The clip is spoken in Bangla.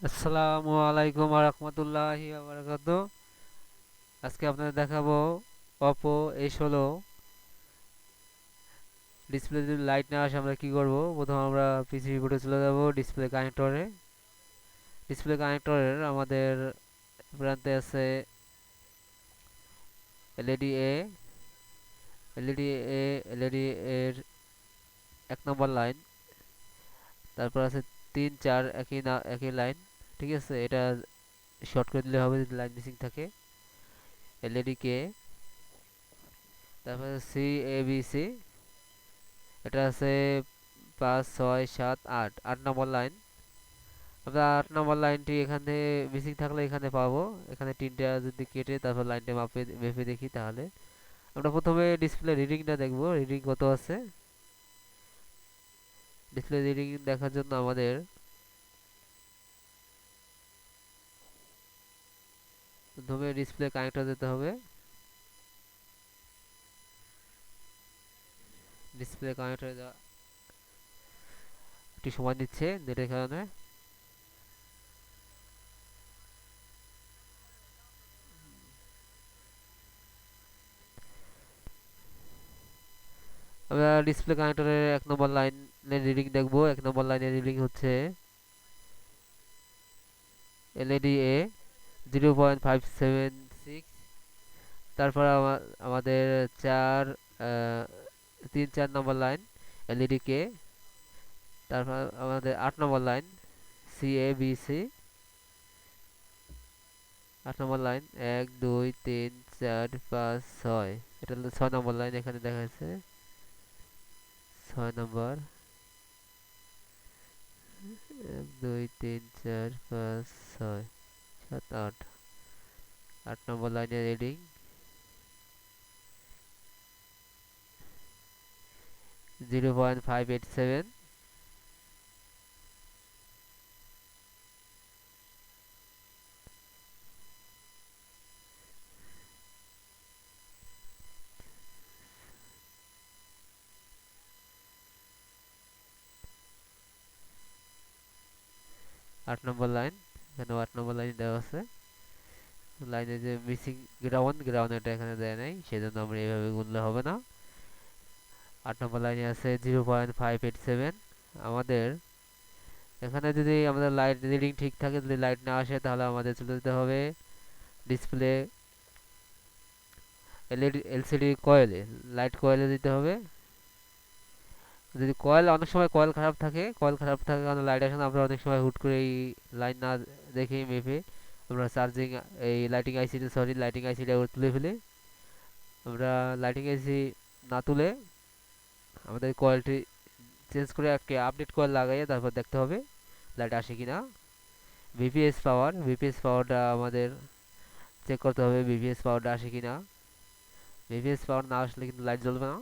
আসসালামু আলাইকুম রহমতুল্লাহি আজকে আপনাদের দেখাবো অপো এ ষোলো। ডিসপ্লে যদি লাইট না আসে আমরা কি করব? প্রথম আমরা পিসিবি বোর্ডে চলে যাব ডিসপ্লে কানেক্টরে ডিসপ্লে কানেক্টরের আমাদের প্রান্তে আছে এলইডি এ এলইডি এ এলইডি এর এক নম্বর লাইন তারপর আছে তিন, চার একই না, একই লাইন ঠিক আছে? এটা শর্ট করে দিলে হবে যদি লাইন মিসিং থাকে। এলইডি কে তারপরে সি এ বি সি এটা আছে পাঁচ, ছয়, সাত, আট আট নম্বর লাইন আমরা আট নম্বর লাইনটি এখানে মিসিং থাকলে এখানে পাবো। এখানে তিনটা যদি কেটে তারপর লাইনটা মাপে, মেপে দেখি তাহলে। আমরা প্রথমে ডিসপ্লে রিডিংটা দেখব। রিডিং কত আছে? ডিসপ্লে রিডিং দেখার জন্য আমাদের প্রথমে ডিসপ্লে কানেক্টর দিতে হবে। ডিসপ্লে কানেক্টরে যাওয়া একটু সময় নিচ্ছে নেটের কারণে। আমরা ডিসপ্লে কানেক্টরের এক নম্বর লাইনের রিডিং দেখব। এক নম্বর লাইনের রিডিং হচ্ছে এলইডি এ zero point five seven six তারপর আমাদের চার তিন, চার নম্বর লাইন এলইডি কে তারপর আমাদের আট নম্বর line C A B C আট নম্বর লাইন এক, দুই, তিন, চার, পাঁচ, ছয়। এটা ছয় নম্বর লাইন এখানে দেখা যাচ্ছে। ছয় নম্বর। এক, দুই, তিন, চার, পাঁচ, ছয়, সাত, আট। আট নম্বর লাইনে reading. Zero point five eight seven. আট নম্বর লাইন, এখানে আট নম্বর লাইন দেওয়া আছে। লাইনে যে মিসিং গ্রাউন্ড গ্রাউন্ড এটা এখানে দেয় নাই, সেজন্য আমরা এইভাবে গুনলে হবে না। আট নম্বর লাইনে আছে zero point five eight seven আমাদের এখানে যদি আমাদের লাইট রিডিং ঠিক থাকে, যদি লাইট না আসে, তাহলে আমাদের চলে যেতে হবে ডিসপ্লে এলইডি এলসিডি কয়েলে লাইট কয়েলে দিতে হবে। যদি কয়েল, অনেক সময় কয়েল খারাপ থাকে, কয়েল খারাপ থাকে কারণ লাইট আসে না। আমরা অনেক সময় হুট করে এই লাইন না দেখে মেপে আমরা চার্জিং এই লাইটিং আইসিটি সরি লাইটিং আইসিটা তুলে ফেলে। আমরা লাইটিং আইসি না তুলে আমাদের কয়েলটি চেঞ্জ করে একটা আপডেট কয়েল লাগাইয়ে তারপর দেখতে হবে লাইট আসে কিনা। ভিপিএস পাওয়ার ভিপিএস পাওয়ারটা আমাদের চেক করতে হবে ভিপিএস পাওয়ারটা আসে কিনা। বিপিএস পাওয়ার না আসলে কিন্তু লাইট জ্বলবে না।